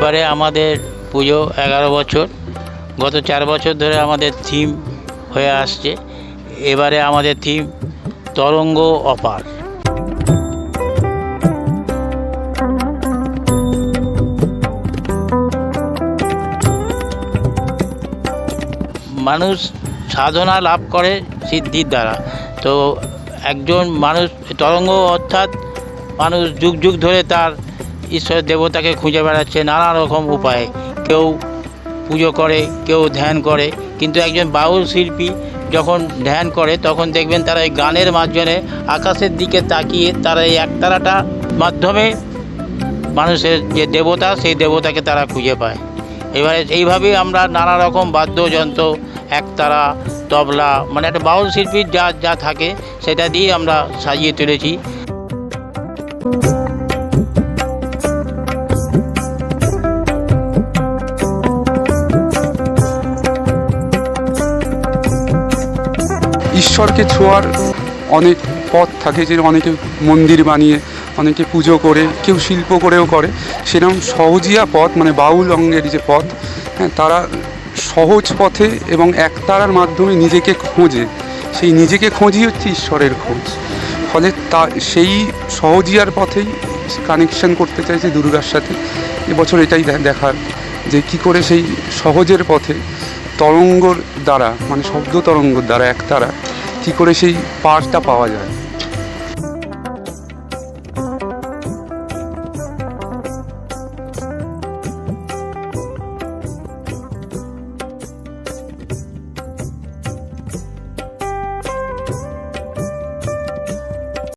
এবারে আমাদের পুজো এগারো বছর। গত চার বছর ধরে আমাদের থিম হয়ে আসছে। এবারে আমাদের থিম তরঙ্গ অপার। মানুষ সাধনা লাভ করে সিদ্ধির দ্বারা। তো একজন মানুষ তরঙ্গ অর্থাৎ মানুষ যুগ যুগ ধরে তার ঈশ্বর দেবতাকে খুঁজে বেড়াচ্ছে নানা রকম উপায়ে। কেউ পুজো করে, কেউ ধ্যান করে। কিন্তু একজন বাউল শিল্পী যখন ধ্যান করে, তখন দেখবেন তারা এই গানের মাধ্যমে আকাশের দিকে তাকিয়ে তারা এই একতারাটা মাধ্যমে মানুষের যে দেবতা, সেই দেবতাকে তারা খুঁজে পায়। এবারে এইভাবেই আমরা নানা রকম বাদ্যযন্ত্র, একতারা, তবলা মানে একটা বাউল শিল্পীর যা যা থাকে, সেটা দিয়ে আমরা সাজিয়ে তুলেছি। ঈশ্বরকে ছোঁয়ার অনেক পথ থাকে যে অনেকে মন্দির বানিয়ে, অনেকে পুজো করে, কেউ শিল্প করেও করে। সেরকম সহজিয়া পথ মানে বাউল অঙ্গের যে পথ হ্যাঁ তারা সহজ পথে এবং একতারার মাধ্যমে নিজেকে খোঁজে। সেই নিজেকে খোঁজই হচ্ছে ঈশ্বরের খোঁজ। ফলে তা, সেই সহজিয়ার পথেই কানেকশন করতে চাইছে দুর্গার সাথে। এবছর এটাই দেখার যে কি করে সেই সহজের পথে তরঙ্গর দ্বারা মানে শব্দ তরঙ্গর দ্বারা, একতারা কি করে সেই পার্টটা পাওয়া যায়?